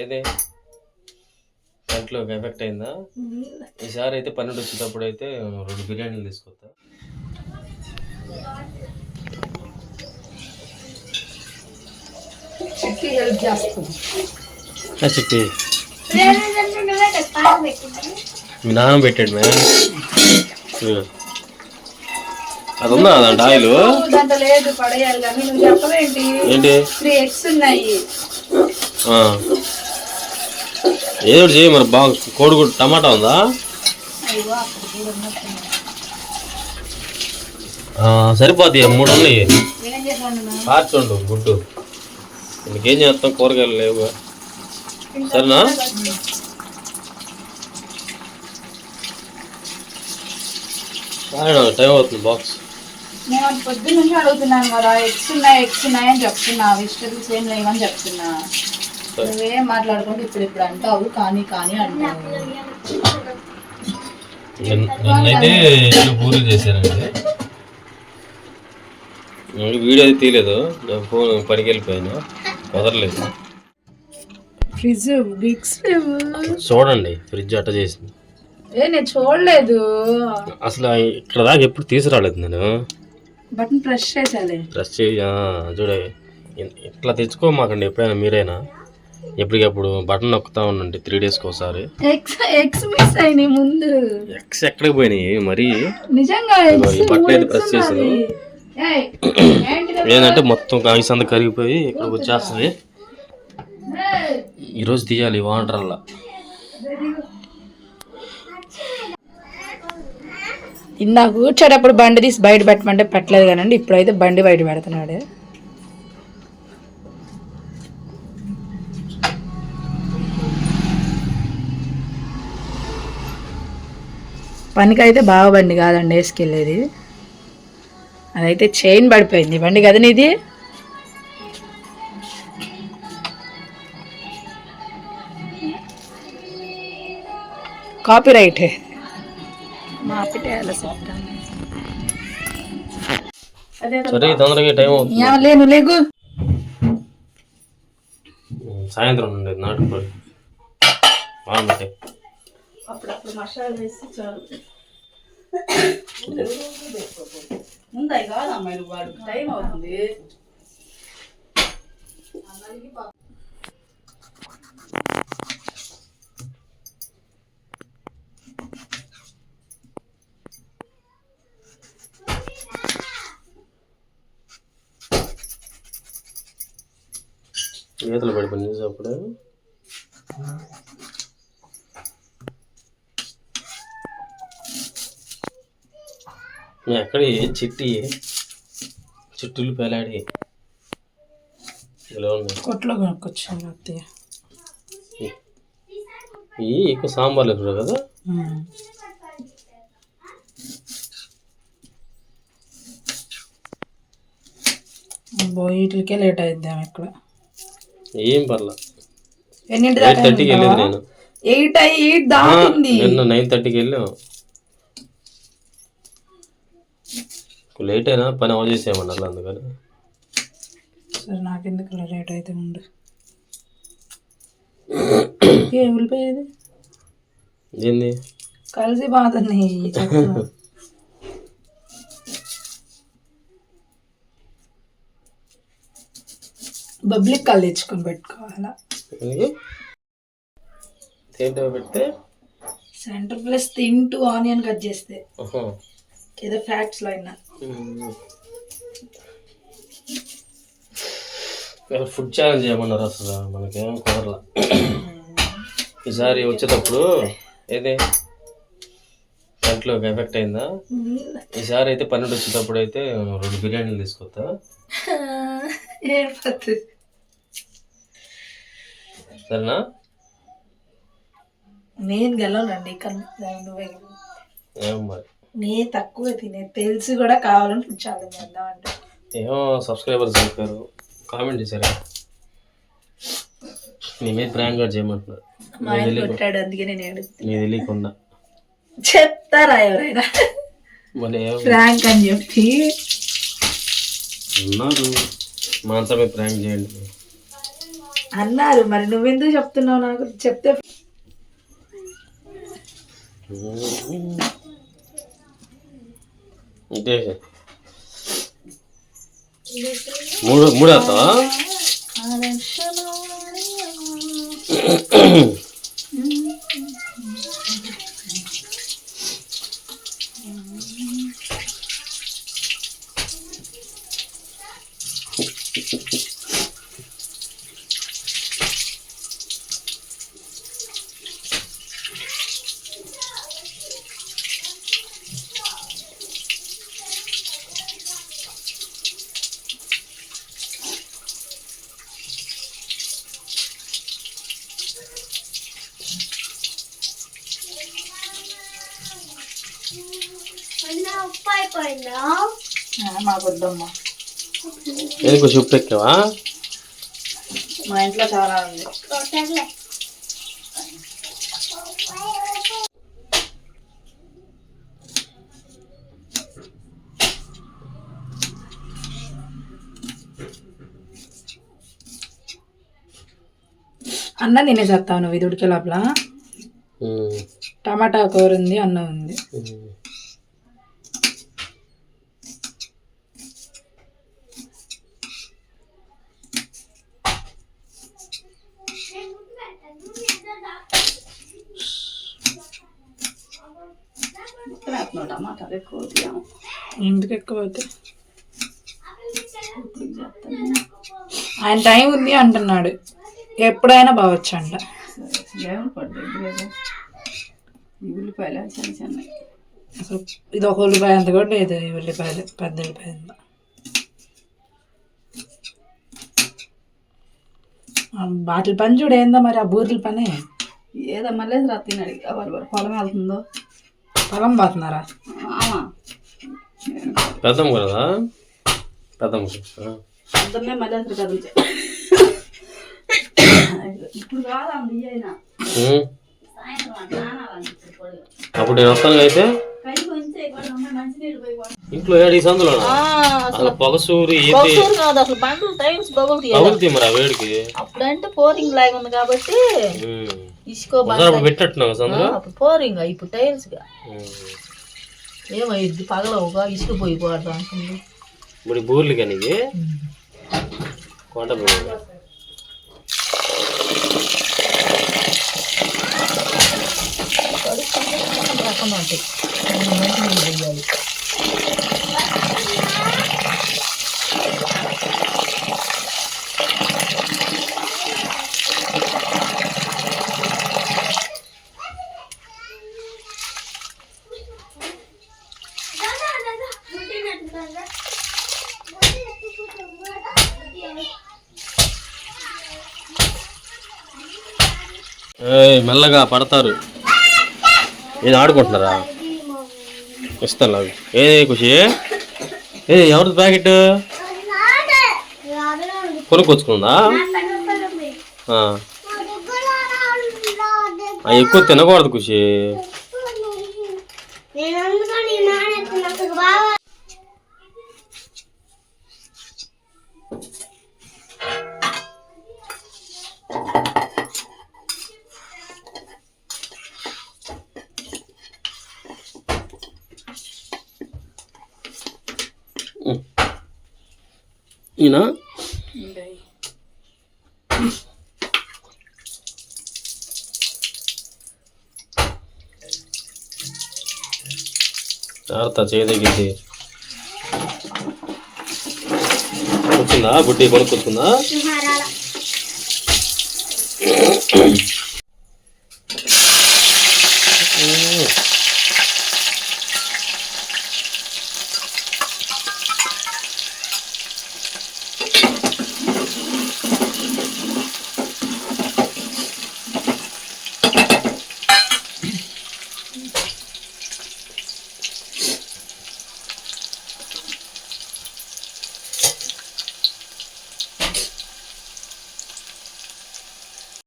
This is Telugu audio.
ఏది? కంట్లోకి ఎఫెక్ట్ అయిందా? ఈసారి అయితే పన్నెండు వచ్చేటప్పుడు అయితే రెండు బిర్యానీలు తీసుకొస్తా చిట్టి హెల్ప్ చేస్తుంది చెప్పి మీ నాన్న పెట్టాడు మే. అది ఉందా ఆయిల్? దాంట్లో చెప్పవేంటి ఏంటి? త్రీ ఎగ్స్ ఉన్నాయి. ఏదో చేయి మరి బాగా కోడిగుడ్డు టమాటా ఉందా? సరిపోతాయి మూడు ఉన్నాయి. ఏం గుడ్డు. ఇంకేం చేస్తాం? కూరగాయలు లేవు. సరేనా? టైం అవుతుంది బాక్స్ నేను పొద్దున్న నుంచి అడుగుతున్నాను కదా ఎగ్స్ ఉన్నాయి ఎగ్స్ ఉన్నాయని చెప్తున్నా వెజిటబుల్స్ ఏం లేవని చెప్తున్నా. నువ్వేం మాట్లాడుకుంటే ఇప్పుడు ఇప్పుడు అంటావు కానీ కానీ అంటావు. నన్నైతే ఇల్లు పూరి చేశానండి వీడియో అయితే తీయలేదు. నేను ఫోన్ పనికి వెళ్ళిపోయాను. కుదరలేదు. ఫ్రిడ్జ్ చూడండి ఫ్రిడ్జ్ అట్ట చేసింది. ఏ నేను చూడలేదు. అసలు ఇక్కడ దాకా ఎప్పుడు తీసుకురాలేదు నేను. బటన్ ప్రెస్ చేసాలే ప్రెస్ చేయ చూడే ఇట్లా తెచ్చుకోమాకండి ఎప్పుడైనా మీరైనా. ఎప్పటికప్పుడు బటన్ నొక్కుతా ఉండండి త్రీ డేస్కి ఒకసారి. ఎగ్స్ ఎగ్స్ మిస్ అయినాయి ముందు. ఎక్స్ ఎక్కడికి పోయినాయి? మరి నిజంగా ఈ మూడు అయితే press చేసాను. ఏంటంటే మొత్తం ఐస్ అంతా కరిగిపోయి ఇక్కడికి వచ్చేస్తుంది. ఈరోజు తీయాలి వాటర్లా ఇందాక కూర్చోటప్పుడు బండి తీసి బయట పెట్టమంటే పెట్టలేదు కానండి ఇప్పుడైతే బండి బయట పెడుతున్నాడు. పనికైతే బాగా బండి కాదండి వేసుకెళ్ళేది. అదైతే చైన్ పడిపోయింది. బండి కదా నీది? కాపీ రైట్ లేను లేగు. సాయంత్రం ఉండేది నాటుకోడి. బాగుంటాయి అప్పుడప్పుడు మసాలా వేసి చాలు. ముందై కాదు అమ్మాయి వాడు. టైం అవుతుంది. ఈతలు పడిపోయింది అప్పుడు. ఎక్కడ చిట్టి? చిట్టులు పేలాడి. ఇలా ఉన్నాయి కొట్లో కొనుక్కొచ్చాను అత్తయ్య. ఇవి ఎక్కువ సాంబార్లు ఎక్కువ కదా? వీటికే లేట్ అయిద్దాం ఇక్కడ ఏం పర్లా. ఎన్నింటి ఎయిట్ థర్టీకి వెళ్ళేది నేను. ఎయిట్ ఎయిట్ ఆ, దాటింది నిన్న నైన్ థర్టీకి వెళ్ళాం. లేట్ అయినా పని అమలు చేసేయమన్నారు అందుకని సరే నాకెందుకు లేట్ అయితే ఉండు ఏ ఉల్లిపోయేది ఏంది కలిసి చెత్త. బబ్లిక్ కళ్ళు తెచ్చుకొని పెట్టుకోవాలా? ఏంటో పెడితే సెంటర్ ప్లస్ తింటూ ఆనియన్ కట్ చేస్తే. ఏదో ఫ్యాక్ట్స్లో అయినా. ఫుడ్ ఛాలెంజ్ చేయమన్నారు అసలు. మనకేం కుదరలా. ఈసారి వచ్చేటప్పుడు ఏది? కంట్లోకి ఎఫెక్ట్ అయిందా? ఈసారి అయితే పన్నెండు వచ్చేటప్పుడు అయితే రెండు బిర్యానీలు తీసుకొస్తా సరేనా? నేను గెలవనండి. ఏం మరి? నేను తక్కువ తినే. తెలిసి కూడా కావాలని ఫుడ్ ఛాలెంజ్ చేద్దాం అంటే ఏమో సబ్స్క్రైబర్స్ చెప్పారు. కామెంట్ చేశారా? నీ మీద ప్రాంక్ కూడా చేయమంటున్నారు. మా ఆయన కొట్టాడు అందుకే నేను ఏడు నీ తెలియకుండా. చెప్తారా ఎవరైనా? మళ్ళీ ఏం ఫ్రాంక్ అని చెప్పి. ఉన్నారు. మాత్రమే ప్రాంక్ చేయండి. అన్నారు మరి నువ్వెందుకు చెప్తున్నావు నాకు? చెప్తే ఇదే మూడు మూడు వేస్తావా మాకు వద్దమ్మా. ఎందుకు ఉప్పు ఎక్కావా? మా ఇంట్లో చాలా ఉంది. అన్న నేనే చేస్తావు నువ్వు ఇది ఉడికే లోపల. టమాటా కూర ఉంది అన్నం ఉంది. టమాటాలు ఎక్కువ ఎందుకు ఎక్కువ అవుతాయి ఆయన టైం ఉంది అంటున్నాడు. ఎప్పుడైనా బావచ్చు అంట. ఉల్లిపాయలు చిన్న చిన్న అసలు ఇది ఒక ఉల్లిపాయ అంత కూడా లేదు ఈ ఉల్లిపాయలు పెద్ద ఉల్లిపాయ బాటిల్ పని చూడు ఏందో మరి ఆ బూరెల పని. ఏదో మళ్ళీ రా ఎవరు పొలం వెళ్తుందో? పొలం పోతున్నారా పెద్దమ్మ కదా పెద్దమ్మ మళ్ళీ కదిలిచే ఇప్పుడు కాదా. అప్పుడు నేను వస్తాను అయితే కై కొంచెం ఇక్కడ ఉన్న మంచినీళ్ళు పోయి కొట్టు. ఇంట్లో ఏడు సందులో అసలు పొగసూరి కాదు అసలు బండ్లు టైమ్స్ తగులుతాయి మరి ఆ వేడికి? అప్పుడంటే పోరింగ్ లాగా ఉంది కాబట్టి. ఇసుకో పెట్టట్టున్నావు సందులో? పోరింగ్ ఇప్పుడు టైల్స్గా. ఏమైంది పగలవుగా ఇసుక పోయి పోవడం అంటుంది ఇప్పుడు బూర్లు కానీ కోట బూర్లు రకం ఉంటాయి. మంచినీళ్ళు పోయాలి. మెల్లగా పడతారు. ఏది ఆడుకుంటున్నారా? ఇస్తాను అవి ఏ ఖుషి? ఏ ఎవరిది ప్యాకెట్? కొనుక్కొచ్చుకుందా? ఆ. ఎక్కువ తినకూడదు ఖుషి. ఈయన జాగ్రత్త చేయదగిద్ది వచ్చిందా బుడ్డి కొనుక్కొచ్చుకుందా